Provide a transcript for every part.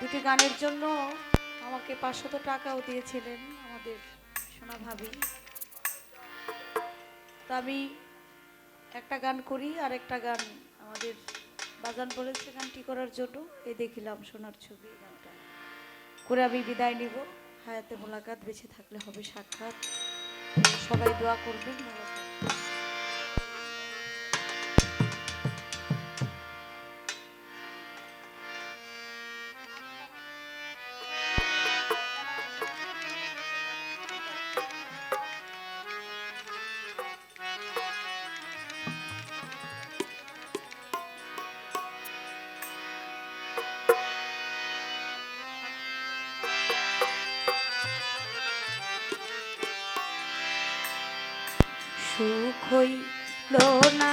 দুটি গানের জন্য আমাকে পাঁচশত টাকাও দিয়েছিলেন আমাদের সোনা ভাবি। তা আমি একটা গান করি আর একটা গান আমাদের বাজান বলেছে গানটি করার জন্য। এই দেখিলাম সোনার ছবি গানটা। করে আমি বিদায় নিব। হায়াতে মোলাকাত বেঁচে থাকলে হবে সাক্ষাৎ। সবাই দোয়া করবেন। সুখ হইল না।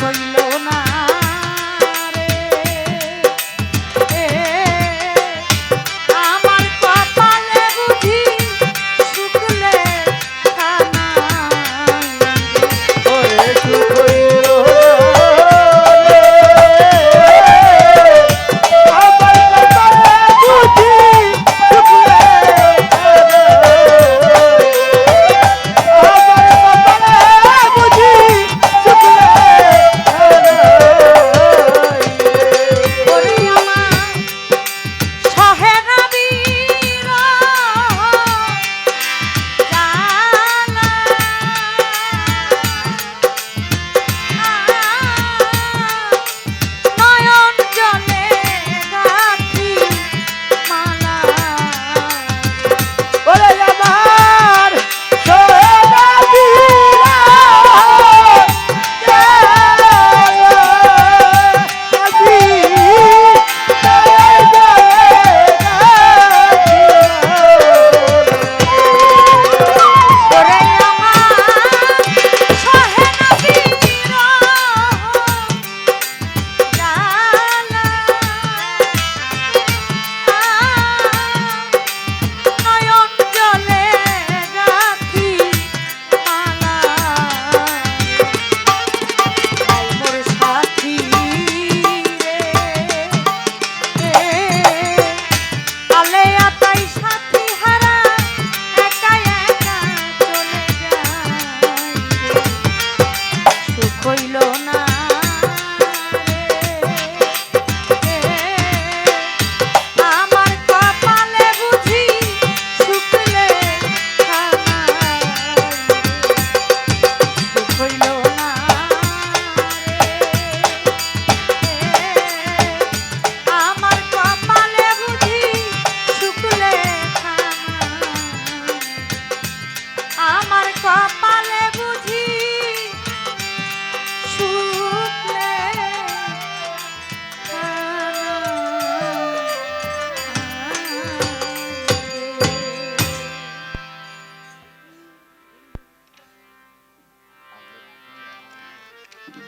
Soy